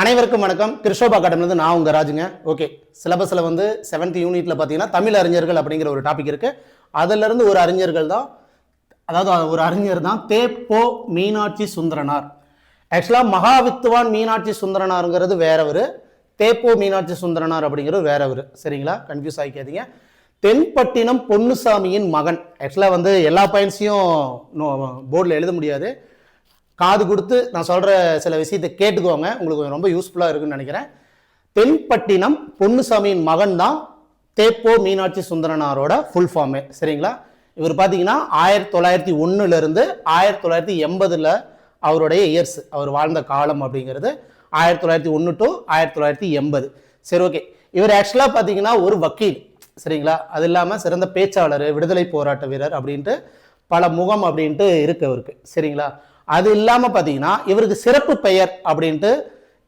அனைவருக்கும் வணக்கம். கிருஷோபா அகாடமிலேருந்து நான் உங்கள் ராஜுங்க. ஓகே சிலபஸில் வந்து செவன்த் யூனிட்டில் பார்த்தீங்கன்னா தமிழ் அறிஞர்கள் அப்படிங்கிற ஒரு டாபிக் இருக்குது அதிலிருந்து ஒரு அறிஞர்கள் தான் அதாவது ஒரு அறிஞர் தான் தேப்போ மீனாட்சி சுந்தரனார். ஆக்சுவலாக மகாவித்துவான் மீனாட்சி சுந்தரனாருங்கிறது வேறவர். தேப்போ மீனாட்சி சுந்தரனார் அப்படிங்கிறது வேறவர். சரிங்களா? கன்ஃபியூஸ் ஆகிக்காதீங்க தென்பட்டினம் பொன்னுசாமியின் மகன். ஆக்சுவலாக வந்து எல்லா பாயிண்ட்ஸையும் போர்டில் எழுத முடியாது. காது கொடுத்து நான் சொல்கிற சில விஷயத்தை கேட்டுக்கோங்க. உங்களுக்கு கொஞ்சம் ரொம்ப யூஸ்ஃபுல்லாக இருக்குன்னு நினைக்கிறேன். தென்பட்டினம் பொன்னுசாமியின் மகன் தான் தேப்போ மீனாட்சி சுந்தரனாரோட ஃபுல் ஃபார்மே சரிங்களா? இவர் பார்த்தீங்கன்னா ஆயிரத்தி தொள்ளாயிரத்தி ஒன்றுலேருந்து ஆயிரத்தி தொள்ளாயிரத்தி எண்பதில் அவருடைய இயர்ஸ் அவர் வாழ்ந்த காலம் அப்படிங்கிறது ஆயிரத்தி தொள்ளாயிரத்தி ஒன்று டு ஆயிரத்தி தொள்ளாயிரத்தி எண்பது. சரி ஓகே இவர் ஆக்சுவலாக பார்த்தீங்கன்னா ஒரு வக்கீல். சரிங்களா? அது இல்லாமல் சிறந்த பேச்சாளர் விடுதலை போராட்ட வீரர் அப்படின்ட்டு பல முகம் அப்படின்ட்டு இருக்கு அவருக்கு. சரிங்களா? அது இல்லாமல் பார்த்தீங்கன்னா இவருக்கு சிறப்பு பெயர் அப்படின்ட்டு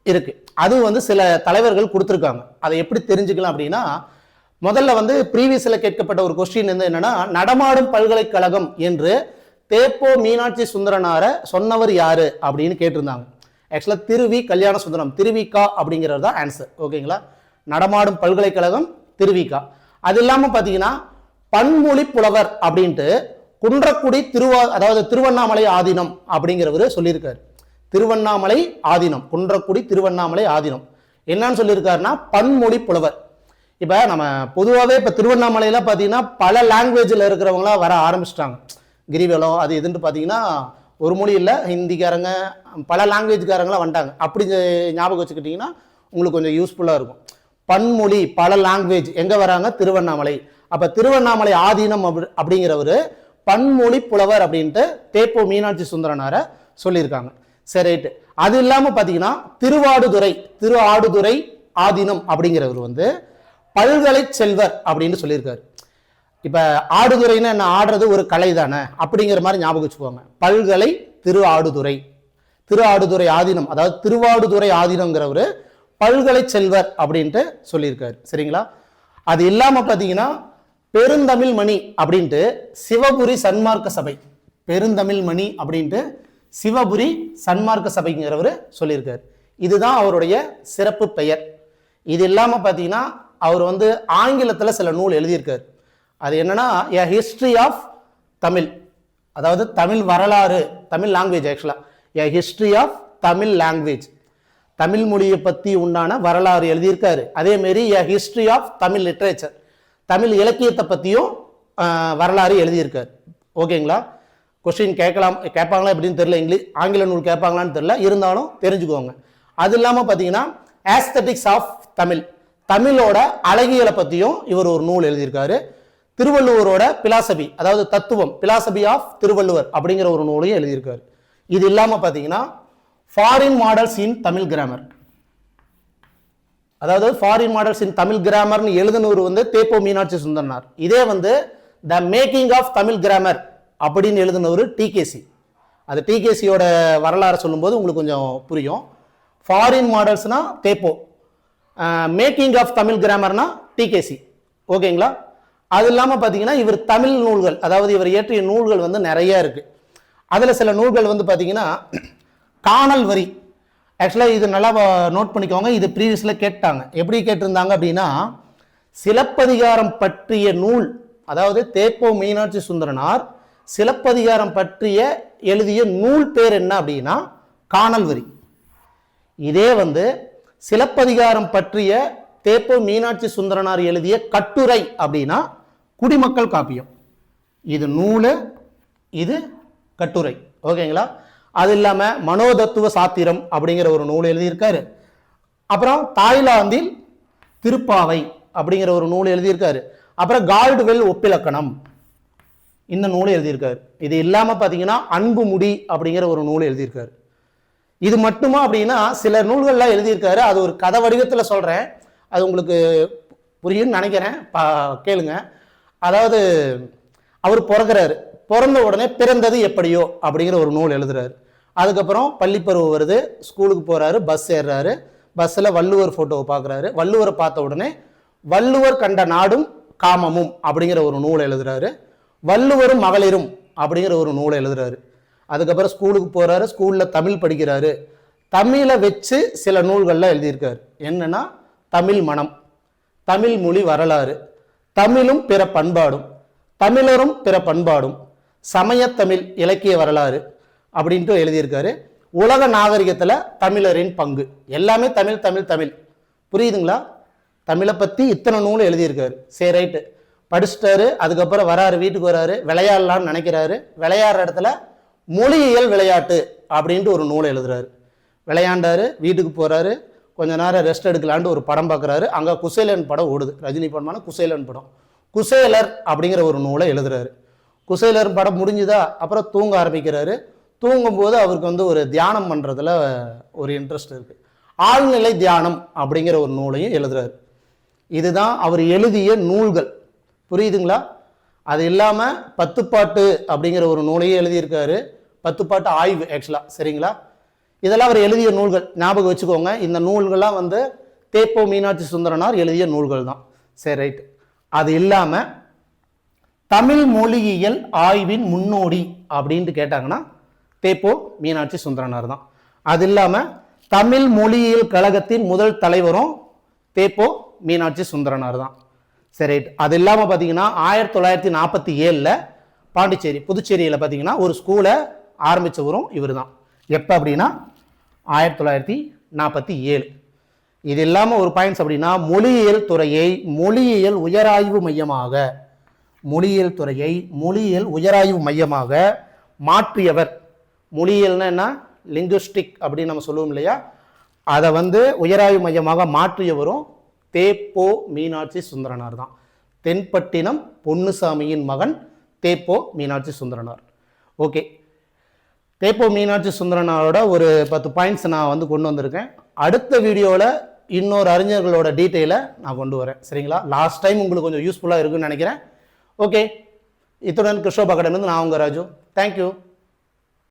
இருக்கு. அது வந்து சில தலைவர்கள் கொடுத்துருக்காங்க. அதை எப்படி தெரிஞ்சுக்கலாம் அப்படின்னா முதல்ல வந்து ப்ரீவியஸில் கேட்கப்பட்ட ஒரு கொஸ்டின் வந்து என்னன்னா நடமாடும் பல்கலைக்கழகம் என்று தேப்போ மீனாட்சி சுந்தரனாரை சொன்னவர் யாரு அப்படின்னு கேட்டிருந்தாங்க. ஆக்சுவலாக திருவி கல்யாண சுந்தரம் திருவிக்கா அப்படிங்கிறது தான் ஆன்சர் ஓகேங்களா நடமாடும் பல்கலைக்கழகம் திருவிக்கா அது இல்லாமல் பார்த்தீங்கன்னா பன்மொழி புலவர் அப்படின்ட்டு குன்றக்குடி திருவா அதாவது திருவண்ணாமலை ஆதீனம் அப்படிங்கிறவர் சொல்லியிருக்காரு. திருவண்ணாமலை ஆதீனம் குன்றக்குடி திருவண்ணாமலை ஆதீனம். என்னன்னு சொல்லியிருக்காருன்னா பன்மொழி புலவர். இப்போ நம்ம பொதுவாகவே இப்போ திருவண்ணாமலையில் பார்த்தீங்கன்னா பல லாங்குவேஜில் இருக்கிறவங்களாம் வர ஆரம்பிச்சிட்டாங்க. கிரிவலம் அது இதுன்ட்டு பார்த்தீங்கன்னா ஒரு மொழி இல்லை ஹிந்திக்காரங்க பல லாங்குவேஜ்காரங்களாம் வந்துட்டாங்க. அப்படி ஞாபகம் வச்சுக்கிட்டிங்கன்னா உங்களுக்கு கொஞ்சம் யூஸ்ஃபுல்லாக இருக்கும். பன்மொழி பல லாங்குவேஜ் எங்கே வராங்க? திருவண்ணாமலை. அப்போ திருவண்ணாமலை ஆதீனம் அப்படி அப்படிங்கிறவர் பன்மொழி புலவர் அப்படின்ட்டு தேப்போ மீனாட்சி சுந்தரனாரை சொல்லியிருக்காங்க. சரி ரைட்டு அது இல்லாமல் பார்த்தீங்கன்னா திருவாடுதுறை திரு ஆடுதுறை ஆதீனம் அப்படிங்கிறவர் வந்து பல்கலை செல்வர் அப்படின்னு சொல்லியிருக்காரு. இப்போ ஆடுதுறைன்னு என்ன? ஆடுறது ஒரு கலை தானே? அப்படிங்கிற மாதிரி ஞாபகம் வச்சுக்கோங்க. பல்கலை திரு ஆடுதுறை திரு ஆடுதுறை ஆதீனம் அதாவது திருவாடுதுறை ஆதீனங்கிறவர் பல்கலை செல்வர் அப்படின்ட்டு சொல்லியிருக்காரு. சரிங்களா? அது இல்லாமல் பார்த்தீங்கன்னா பெருந்தமிழ் மணி அப்படின்ட்டு சிவபுரி சன்மார்க்க சபை. பெருந்தமிழ் மணி அப்படின்ட்டு சிவபுரி சன்மார்க்க சபைங்கிறவர் சொல்லியிருக்கார். இதுதான் அவருடைய சிறப்பு பெயர். இது இல்லாமல் பார்த்தீங்கன்னா அவர் வந்து ஆங்கிலத்தில் சில நூல் எழுதியிருக்காரு. அது என்னன்னா எ ஹிஸ்ட்ரி ஆஃப் தமிழ். அதாவது தமிழ் வரலாறு தமிழ் லாங்குவேஜ் ஆக்சுவலாக a history of Tamil language Tamil மொழியை பற்றி உண்டான வரலாறு எழுதியிருக்காரு. அதேமாரி a history of Tamil literature Tamil இலக்கியத்தை பற்றியும் வரலாறு எழுதியிருக்கார். ஓகேங்களா? கொஸ்டின் கேட்கலாம் கேட்பாங்களா எப்படின்னு தெரியல. இங்கிலீஷ் ஆங்கில நூல் கேட்பாங்களான்னு தெரியல. இருந்தாலும் தெரிஞ்சுக்கோங்க. அது இல்லாமல் பார்த்தீங்கன்னா ஆஸ்தட்டிக்ஸ் ஆஃப் தமிழ் தமிழோட அழகியலை பற்றியும் இவர் ஒரு நூல் எழுதியிருக்காரு. திருவள்ளுவரோட பிலாசபி அதாவது தத்துவம் பிலாசபி ஆஃப் திருவள்ளுவர் அப்படிங்கிற ஒரு நூலையும் எழுதியிருக்காரு. இது இல்லாமல் பார்த்தீங்கன்னா foreign models in Tamil grammar அதாவது ஃபாரின் மாடல்ஸ் இன் தமிழ் கிராமர்னு எழுதுனவர் வந்து தேப்போ மீனாட்சி சுந்தரனார் இதே வந்து the making of Tamil grammar அப்படின்னு எழுதுனவர் டிகேசி அது டிகேசியோட வரலாறு சொல்லும்போது உங்களுக்கு கொஞ்சம் புரியும். ஃபாரின் மாடல்ஸ்னால் தேப்போ மேக்கிங் ஆஃப் தமிழ் கிராமர்னா டிகேசி ஓகேங்களா? அது இல்லாமல் பார்த்தீங்கன்னா இவர் தமிழ் நூல்கள் அதாவது இவர் இயற்றிய நூல்கள் வந்து நிறையா இருக்குது அதில் சில நூல்கள் வந்து பார்த்தீங்கன்னா காணல் வரி ஆக்சுவலாக இது நல்லா நோட் பண்ணிக்கோங்க. இது ப்ரீவியஸில் கேட்டாங்க. எப்படி கேட்டிருந்தாங்க அப்படின்னா சிலப்பதிகாரம் பற்றிய நூல் அதாவது தேப்போ மீனாட்சி சுந்தரனார் சிலப்பதிகாரம் பற்றிய எழுதிய நூல் பேர் என்ன அப்படின்னா காணல் வரி. இதே வந்து சிலப்பதிகாரம் பற்றிய தேப்போ மீனாட்சி சுந்தரனார் எழுதிய கட்டுரை அப்படின்னா குடிமக்கள் காப்பியம். இது நூல் இது கட்டுரை. ஓகேங்களா? அது இல்லாமல் மனோதத்துவ சாத்திரம் அப்படிங்கிற ஒரு நூல் எழுதியிருக்காரு. அப்புறம் தாய்லாந்தில் திருப்பாவை அப்படிங்கிற ஒரு நூல் எழுதியிருக்காரு. அப்புறம் கால்டுவெல் ஒப்பிலக்கணம் இந்த நூலை எழுதியிருக்காரு. இது இல்லாமல் பார்த்தீங்கன்னா அன்பு முடி அப்படிங்கிற ஒரு நூல் எழுதியிருக்காரு. இது மட்டுமா அப்படின்னா சில நூல்கள்லாம் எழுதியிருக்காரு. அது ஒரு கதை வடிவத்தில் சொல்கிறேன் அது உங்களுக்கு புரியும்னு நினைக்கிறேன். பா கேளுங்க. அதாவது அவர் பிறகுறாரு பிறந்த உடனே பிறந்தது எப்படியோ அப்படிங்கிற ஒரு நூல் எழுதுறாரு. அதுக்கப்புறம் பள்ளிப்பருவம் வருது ஸ்கூலுக்கு போகிறாரு பஸ் ஏறுறாரு. பஸ்ஸில் வள்ளுவர் ஃபோட்டோவை பார்க்குறாரு. வள்ளுவரை பார்த்த உடனே வள்ளுவர் கண்ட நாடும் காமமும் அப்படிங்கிற ஒரு நூலை எழுதுறாரு. வள்ளுவரும் மகளிரும் அப்படிங்கிற ஒரு நூலை எழுதுறாரு. அதுக்கப்புறம் ஸ்கூலுக்கு போகிறாரு ஸ்கூலில் தமிழ் படிக்கிறாரு. தமிழை வச்சு சில நூல்கள்லாம் எழுதியிருக்காரு. என்னென்னா தமிழ் மனம் தமிழ் மொழி வரலாறு தமிழும் பிற பண்பாடும் தமிழரும் பிற பண்பாடும் சமயத்தமிழ் இலக்கிய வரலாறு அப்படின்ட்டு எழுதியிருக்காரு. உலக நாகரிகத்தில் தமிழரின் பங்கு. எல்லாமே தமிழ் தமிழ் தமிழ். புரியுதுங்களா? தமிழை பற்றி இத்தனை நூல் எழுதியிருக்காரு. சரி ரைட்டு படிச்சுட்டாரு அதுக்கப்புறம் வராரு வீட்டுக்கு வராரு விளையாடலாம்னு நினைக்கிறாரு. விளையாடுற இடத்துல மொழியியல் விளையாட்டு அப்படின்ட்டு ஒரு நூல் எழுதுறாரு. விளையாண்டாரு வீட்டுக்கு போகிறாரு கொஞ்ச நேரம் ரெஸ்ட் எடுக்கலான்ட்டு ஒரு படம் பார்க்குறாரு அங்கே குசேலன் படம் ஓடுது. ரஜினி படமான குசேலன் படம். குசேலர் அப்படிங்கிற ஒரு நூலை எழுதுறாரு. குசேலர் படம் முடிஞ்சுதா? அப்புறம் தூங்க ஆரம்பிக்கிறாரு. தூங்கும்போது அவருக்கு வந்து ஒரு தியானம் பண்ணுறதுல ஒரு இன்ட்ரெஸ்ட் இருக்குது ஆழ்நிலை தியானம் அப்படிங்கிற ஒரு நூலையும் எழுதுறாரு. இதுதான் அவர் எழுதிய நூல்கள். புரியுதுங்களா? அது இல்லாமல் பத்துப்பாட்டு அப்படிங்கிற ஒரு நூலையும் எழுதியிருக்காரு. பத்துப்பாட்டு ஆய்வு ஆக்சுவலாக சரிங்களா? இதெல்லாம் அவர் எழுதிய நூல்கள். ஞாபகம் வச்சுக்கோங்க. இந்த நூல்கள்லாம் வந்து தேப்போ மீனாட்சி சுந்தரனார் எழுதிய நூல்கள் தான். சரி ரைட் அது இல்லாமல் தமிழ் மொழியியல் ஆய்வின் முன்னோடி அப்படின்ட்டு கேட்டாங்கன்னா தேப்போ மீனாட்சி சுந்தரனார் தான். அது இல்லாமல் தமிழ் மொழியியல் கழகத்தின் முதல் தலைவரும் தேப்போ மீனாட்சி சுந்தரனார் தான். சரி அது இல்லாமல் பார்த்தீங்கன்னா ஆயிரத்தி தொள்ளாயிரத்தி நாற்பத்தி ஏழில் பாண்டிச்சேரி புதுச்சேரியில் பார்த்தீங்கன்னா ஒரு ஸ்கூலை ஆரம்பித்தவரும் இவர் தான். எப்போ அப்படின்னா ஆயிரத்தி தொள்ளாயிரத்தி நாற்பத்தி ஏழு. இது இல்லாமல் ஒரு பாயிண்ட்ஸ் அப்படின்னா மொழியியல் துறையை மொழியியல் உயராய்வு மையமாக மொழியியல் துறையை மொழியியல் உயராய்வு மையமாக மாற்றியவர் மொழியியல்னா என்ன? லிங்குஸ்டிக் அப்படின்னு நம்ம சொல்லுவோம் இல்லையா? அதை வந்து உயராய்வு மையமாக மாற்றியவரும் தேப்போ மீனாட்சி சுந்தரனார் தான். தென்பட்டினம் பொன்னுசாமியின் மகன் தேப்போ மீனாட்சி சுந்தரனார். ஓகே. தேப்போ மீனாட்சி சுந்தரனாரோட ஒரு பத்து பாயிண்ட்ஸ் நான் வந்து கொண்டு வந்திருக்கேன். அடுத்த வீடியோவில் இன்னொரு அறிஞர்களோட டீட்டெயிலை நான் கொண்டு வரேன். சரிங்களா? லாஸ்ட் டைம் உங்களுக்கு கொஞ்சம் யூஸ்ஃபுல்லாக இருக்குன்னு நினைக்கிறேன். ஓகே. இத்துடன் கிருஷ்ணோப் அகாடமிலேருந்து நான் உங்கள் ராஜு. தேங்க்யூ